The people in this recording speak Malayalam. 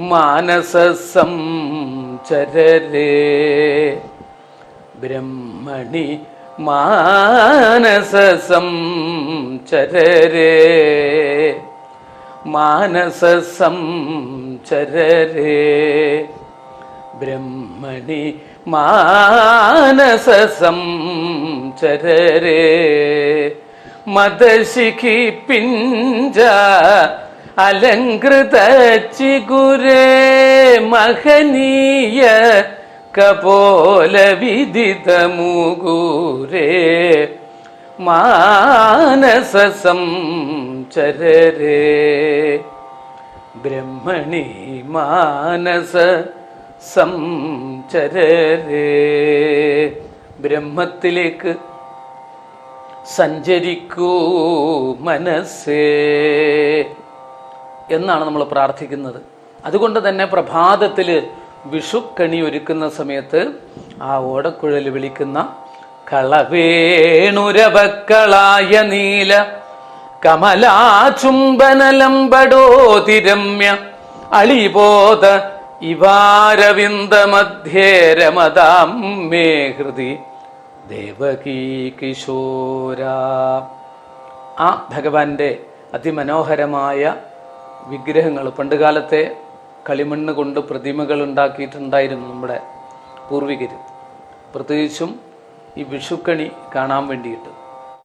മാനസം ചരരേ ബ്രഹ്മണി മാനസസം ചരരേ മാനസസം ചരരേ ബ്രഹ്മണി മാനസസം ചരരേ മദശിഖി പിഞ്ച അലങ്കൃത ചിഗുരേ മഹനീയ കപോല വിദിത മാനസ മാനസം ചരരേ ബ്രഹ്മണി മാനസ സംചരരേ. ബ്രഹ്മത്തിലേക്ക് സഞ്ചരിക്കൂ മനസ്സേ. എന്നാണ് നമ്മൾ പ്രാർത്ഥിക്കുന്നത്. അതുകൊണ്ട് തന്നെ പ്രഭാതത്തിൽ വിഷുക്കണി ഒരുക്കുന്ന സമയത്ത് ആ ഓടക്കുഴൽ വിളിക്കുന്ന കളവേണുരവക്കളായ നീല കമലാചുംബനലംബടോതിരമ്യ അളിബോധ ഇവാരവിന്ദ മധ്യേ രമതാം മേ ഹൃദി ദേവകീ കിശോര. ആ ഭഗവാന്റെ അതിമനോഹരമായ വിഗ്രഹങ്ങൾ. പണ്ടുകാലത്തെ കളിമണ്ണ് കൊണ്ട് പ്രതിമകൾ ഉണ്ടാക്കിയിട്ടുണ്ടായിരുന്നു നമ്മുടെ പൂർവികർ പ്രത്യേകിച്ചും ഈ വിഷുക്കണി കാണാൻ വേണ്ടിയിട്ട്.